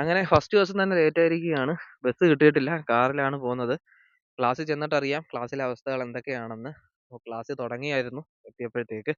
അങ്ങനെ ഫസ്റ്റ് ദിവസം തന്നെ ലേറ്റ് ആയിരിക്കുകയാണ്. ബസ് കിട്ടിയിട്ടില്ല. കാറിലാണ് പോകുന്നത്. ക്ലാസ്സിൽ ചെന്നിട്ടറിയാം. ക്ലാസ്സിലെ അവസ്ഥകൾ എന്തൊക്കെയാണെന്ന്. അപ്പോൾ ക്ലാസ് തുടങ്ങിയായിരുന്നു. എത്തിയപ്പോഴത്തേക്ക്.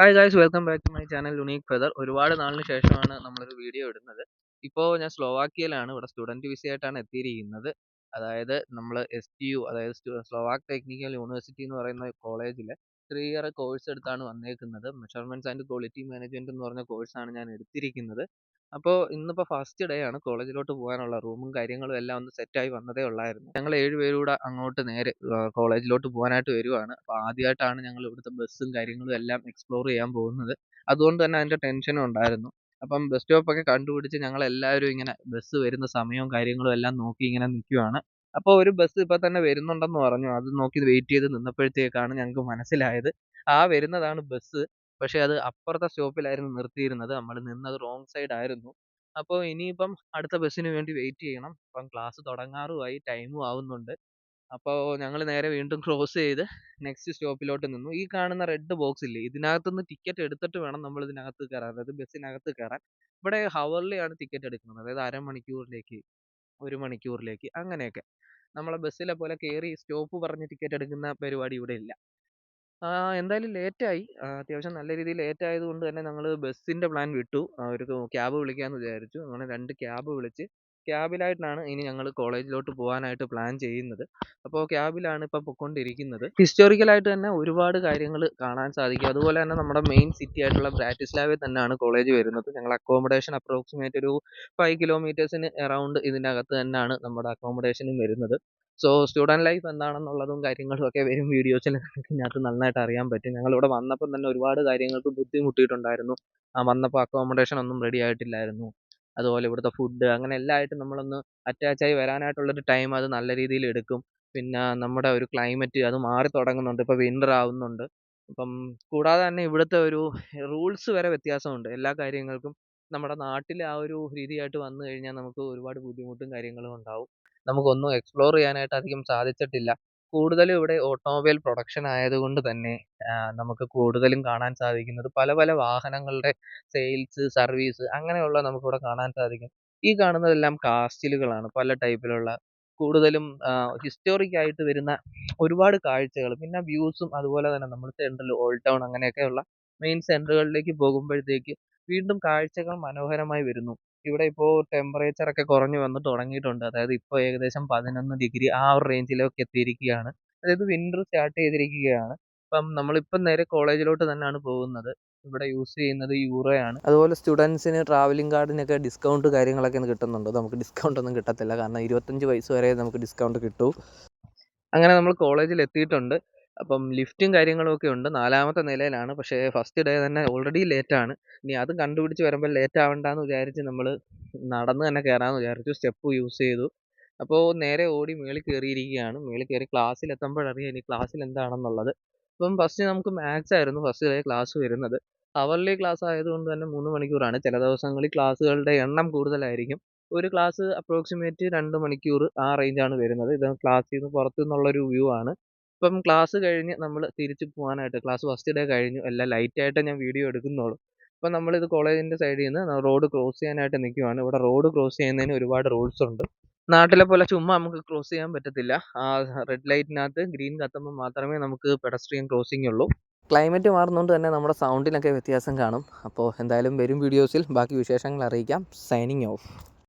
Hi guys welcome back to my channel unique feather ഒരുപാട് നാളിന് ശേഷമാണ് നമ്മളൊരു വീഡിയോ ഇടുന്നത്. ഇപ്പോൾ ഞാൻ സ്ലോവാക്കിയയിലാണ്. ഇവിടെ സ്റ്റുഡന്റ് വിസയായിട്ടാണ് എത്തിയിരിക്കുന്നത്. അതായത് നമ്മൾ എസ് ടി യു അതായത് സ്ലോവാക് ടെക്നിക്കൽ യൂണിവേഴ്സിറ്റി എന്ന് പറയുന്ന കോളേജിൽ ത്രീ ഇയർ കോഴ്സ് എടുത്താണ് വന്നേക്കുന്നത്. മെഷർമെന്റ്സ് ആൻഡ് ക്വാളിറ്റി മാനേജ്മെന്റ് എന്ന് പറഞ്ഞ കോഴ്സാണ് ഞാൻ എടുത്തിരിക്കുന്നത്. അപ്പോൾ ഇന്നിപ്പോൾ ഫസ്റ്റ് ഡേ ആണ് കോളേജിലോട്ട് പോകാനുള്ള റൂമും കാര്യങ്ങളും എല്ലാം ഒന്ന് സെറ്റായി വന്നതേ ഉള്ളായിരുന്നു. ഞങ്ങൾ ഏഴ് പേരൂടെ അങ്ങോട്ട് നേരെ കോളേജിലോട്ട് പോകാനായിട്ട് വരുവാണ്. അപ്പോൾ ആദ്യമായിട്ടാണ് ഞങ്ങൾ ഇവിടുത്തെ ബസ്സും കാര്യങ്ങളും എല്ലാം എക്സ്പ്ലോർ ചെയ്യാൻ പോകുന്നത്. അതുകൊണ്ട് തന്നെ അതിന്റെ ടെൻഷനും ഉണ്ടായിരുന്നു. അപ്പം ബസ് സ്റ്റോപ്പൊക്കെ കണ്ടുപിടിച്ച് ഞങ്ങൾ എല്ലാവരും ഇങ്ങനെ ബസ് വരുന്ന സമയവും കാര്യങ്ങളും എല്ലാം നോക്കി ഇങ്ങനെ നിൽക്കുവാണ് അപ്പോൾ ഒരു ബസ് ഇപ്പം തന്നെ വരുന്നുണ്ടെന്ന് പറഞ്ഞു. അത് നോക്കി വെയിറ്റ് ചെയ്ത് നിന്നപ്പോഴത്തേക്കാണ് ഞങ്ങൾക്ക് മനസ്സിലായത്. ആ വരുന്നതാണ് ബസ്. പക്ഷേ അത് അപ്പുറത്തെ സ്റ്റോപ്പിലായിരുന്നു നിർത്തിയിരുന്നത്. നമ്മൾ നിന്നത് റോങ് സൈഡ് ആയിരുന്നു അപ്പോൾ ഇനിയിപ്പം അടുത്ത ബസ്സിന് വേണ്ടി വെയിറ്റ് ചെയ്യണം. അപ്പം ക്ലാസ് തുടങ്ങാറുമായി ടൈമും ആവുന്നുണ്ട്. അപ്പോൾ ഞങ്ങൾ നേരെ വീണ്ടും ക്രോസ് ചെയ്ത് നെക്സ്റ്റ് സ്റ്റോപ്പിലോട്ട് നിന്നു. ഈ കാണുന്ന റെഡ് ബോക്സ് ഇല്ലേ ഇതിനകത്തുനിന്ന് ടിക്കറ്റ് എടുത്തിട്ട് വേണം നമ്മൾ ഇതിനകത്ത് കയറാൻ. അതായത് ബസ്സിനകത്ത് കയറാൻ. ഇവിടെ ഹവർലി ആണ് ടിക്കറ്റ് എടുക്കുന്നത്. അതായത് അരമണിക്കൂറിലേക്ക് ഒരു മണിക്കൂറിലേക്ക് അങ്ങനെയൊക്കെ. നമ്മളെ ബസ്സിലെ പോലെ കയറി സ്റ്റോപ്പ് പറഞ്ഞ് ടിക്കറ്റ് എടുക്കുന്ന പരിപാടി ഇവിടെ ഇല്ല. എന്തായാലും ലേറ്റായി. അത്യാവശ്യം നല്ല രീതിയിൽ ലേറ്റ് ആയതുകൊണ്ട് തന്നെ ഞങ്ങൾ ബസ്സിന്റെ പ്ലാൻ വിട്ടു. ഒരു ക്യാബ് വിളിക്കാമെന്ന് വിചാരിച്ചു. അങ്ങനെ രണ്ട് ക്യാബ് വിളിച്ച് ക്യാബിലായിട്ടാണ് ഇനി ഞങ്ങൾ കോളേജിലോട്ട് പോകാനായിട്ട് പ്ലാൻ ചെയ്യുന്നത്. അപ്പോൾ ക്യാബിലാണ് ഇപ്പോൾ പൊയ്ക്കൊണ്ടിരിക്കുന്നത് ഹിസ്റ്റോറിക്കലായിട്ട് തന്നെ ഒരുപാട് കാര്യങ്ങൾ കാണാൻ സാധിക്കും. അതുപോലെ തന്നെ നമ്മുടെ മെയിൻ സിറ്റി ആയിട്ടുള്ള ബ്രാറ്റിസ്ലാവിൽ തന്നെയാണ് കോളേജ് വരുന്നത്. ഞങ്ങൾ അക്കോമഡേഷൻ അപ്രോക്സിമേറ്റ് ഒരു ഫൈവ് കിലോമീറ്റേഴ്സിന് എറൗണ്ട് ഇതിനകത്ത് തന്നെയാണ് നമ്മുടെ അക്കോമഡേഷനും വരുന്നത്. സോ സ്റ്റുഡന്റ് ലൈഫ് എന്താണെന്നുള്ളതും കാര്യങ്ങളും ഒക്കെ വരും വീഡിയോസിൽ ഇതിനകത്ത് നന്നായിട്ട് അറിയാൻ പറ്റും. ഞങ്ങളിവിടെ വന്നപ്പം തന്നെ ഒരുപാട് കാര്യങ്ങൾക്ക് ബുദ്ധിമുട്ടിയിട്ടുണ്ടായിരുന്നു. വന്നപ്പോൾ അക്കോമഡേഷൻ ഒന്നും റെഡി ആയിട്ടില്ലായിരുന്നു. അതുപോലെ ഇവിടുത്തെ ഫുഡ് അങ്ങനെ എല്ലാമായിട്ടും നമ്മളൊന്ന് അറ്റാച്ചായി വരാനായിട്ടുള്ളൊരു ടൈം അത് നല്ല രീതിയിൽ എടുക്കും. പിന്നെ നമ്മുടെ ഒരു ക്ലൈമറ്റ് അത് മാറി തുടങ്ങുന്നുണ്ട്. ഇപ്പോൾ വിന്റർ ആവുന്നുണ്ട്. അപ്പം കൂടാതെ തന്നെ ഇവിടുത്തെ ഒരു റൂൾസ് വരെ വ്യത്യാസമുണ്ട്. എല്ലാ കാര്യങ്ങൾക്കും നമ്മുടെ നാട്ടിൽ ആ ഒരു രീതിയായിട്ട് വന്നു കഴിഞ്ഞാൽ നമുക്ക് ഒരുപാട് ബുദ്ധിമുട്ടും കാര്യങ്ങളും ഉണ്ടാവും. നമുക്കൊന്നും എക്സ്പ്ലോർ ചെയ്യാനായിട്ട് അധികം സാധിച്ചിട്ടില്ല. കൂടുതലും ഇവിടെ ഓട്ടോമൊബൈൽ പ്രൊഡക്ഷൻ ആയതുകൊണ്ട് തന്നെ നമുക്ക് കൂടുതലും കാണാൻ സാധിക്കുന്നത് പല പല വാഹനങ്ങളുടെ സെയിൽസ് സർവീസ് അങ്ങനെയുള്ള നമുക്കിവിടെ കാണാൻ സാധിക്കും. ഈ കാണുന്നതെല്ലാം കാസ്റ്റിലുകളാണ് പല ടൈപ്പിലുള്ള കൂടുതലും ഹിസ്റ്റോറിക് ആയിട്ട് വരുന്ന ഒരുപാട് കാഴ്ചകൾ. പിന്നെ വ്യൂസും അതുപോലെ തന്നെ നമ്മൾ സെൻട്രൽ ഓൾഡ് ടൗൺ അങ്ങനെയൊക്കെയുള്ള മെയിൻ സെന്ററുകളിലേക്ക് പോകുമ്പോഴത്തേക്ക് വീണ്ടും കാഴ്ചകൾ മനോഹരമായി വരുന്നു. ഇവിടെ ഇപ്പോൾ ടെമ്പറേച്ചർ ഒക്കെ കുറഞ്ഞു വന്ന് തുടങ്ങിയിട്ടുണ്ട്. അതായത് ഇപ്പോൾ ഏകദേശം പതിനൊന്ന് ഡിഗ്രി ആ ഒരു റേഞ്ചിലൊക്കെ എത്തിയിരിക്കുകയാണ്. അതായത് വിന്റർ സ്റ്റാർട്ട് ചെയ്തിരിക്കുകയാണ്. അപ്പം നമ്മളിപ്പം നേരെ കോളേജിലോട്ട് തന്നെയാണ് പോകുന്നത്. ഇവിടെ യൂസ് ചെയ്യുന്നത് യൂറോയാണ് അതുപോലെ സ്റ്റുഡൻസിന് ട്രാവലിംഗ് കാർഡിനൊക്കെ ഡിസ്കൗണ്ട് കാര്യങ്ങളൊക്കെ കിട്ടുന്നുണ്ട്. നമുക്ക് ഡിസ്കൗണ്ട് ഒന്നും കിട്ടത്തില്ല. കാരണം ഇരുപത്തഞ്ച് വയസ്സ് വരെ നമുക്ക് ഡിസ്കൗണ്ട് കിട്ടൂ. അങ്ങനെ നമ്മൾ കോളേജിൽ എത്തിയിട്ടുണ്ട്. അപ്പം ലിഫ്റ്റും കാര്യങ്ങളും ഒക്കെ ഉണ്ട്. നാലാമത്തെ നിലയിലാണ്. പക്ഷേ ഫസ്റ്റ് ഡേ തന്നെ ഓൾറെഡി ലേറ്റാണ് ഇനി അത് കണ്ടുപിടിച്ച് വരുമ്പോൾ ലേറ്റ് ആവണ്ടെന്ന് വിചാരിച്ച് നമ്മൾ നടന്ന് തന്നെ കയറാമെന്ന് വിചാരിച്ചു. സ്റ്റെപ്പ് യൂസ് ചെയ്തു. അപ്പോൾ നേരെ ഓടി മേളിൽ കയറിയിരിക്കുകയാണ് മേളിൽ കയറി ക്ലാസ്സിൽ എത്തുമ്പോഴറിയാം ഇനി ക്ലാസ്സിൽ എന്താണെന്നുള്ളത്. അപ്പം ഫസ്റ്റ് നമുക്ക് മാത്സ് ആയിരുന്നു ഫസ്റ്റ് ഡേ ക്ലാസ് വരുന്നത്. അവർലി ക്ലാസ് ആയതുകൊണ്ട് തന്നെ മൂന്ന് മണിക്കൂറാണ്. ചില ദിവസങ്ങളിൽ ക്ലാസ്സുകളുടെ എണ്ണം കൂടുതലായിരിക്കും. ഒരു ക്ലാസ് അപ്രോക്സിമേറ്റ് രണ്ട് മണിക്കൂർ ആ റേഞ്ചാണ് വരുന്നത്. ഇത് ക്ലാസ്സിൽ നിന്ന് പുറത്തു നിന്നുള്ളൊരു വ്യൂ ആണ്. ഇപ്പം ക്ലാസ് കഴിഞ്ഞ് നമ്മൾ തിരിച്ച് പോകാനായിട്ട് ക്ലാസ് ഫസ്റ്റ് ഡേ കഴിഞ്ഞു എല്ലാം ലൈറ്റായിട്ട് ഞാൻ വീഡിയോ എടുക്കുന്നുള്ളൂ. അപ്പം നമ്മളിത് കോളേജിന്റെ സൈഡിൽ നിന്ന് റോഡ് ക്രോസ് ചെയ്യാനായിട്ട് നിൽക്കുവാണ് ഇവിടെ റോഡ് ക്രോസ് ചെയ്യുന്നതിന് ഒരുപാട് റൂൾസ് ഉണ്ട്. നാട്ടിലെ പോലെ ചുമ്മാ നമുക്ക് ക്രോസ് ചെയ്യാൻ പറ്റത്തില്ല. ആ റെഡ് ലൈറ്റിനകത്ത് ഗ്രീൻ കത്തുമ്പോൾ മാത്രമേ നമുക്ക് പെഡസ്ട്രിയൻ ക്രോസിംഗ് ഉള്ളൂ. ക്ലൈമറ്റ് മാറുന്നതുകൊണ്ട് തന്നെ നമ്മുടെ സൗണ്ടിനൊക്കെ വ്യത്യാസം കാണും. അപ്പോൾ എന്തായാലും വരും വീഡിയോസിൽ ബാക്കി വിശേഷങ്ങൾ അറിയിക്കാം. Signing off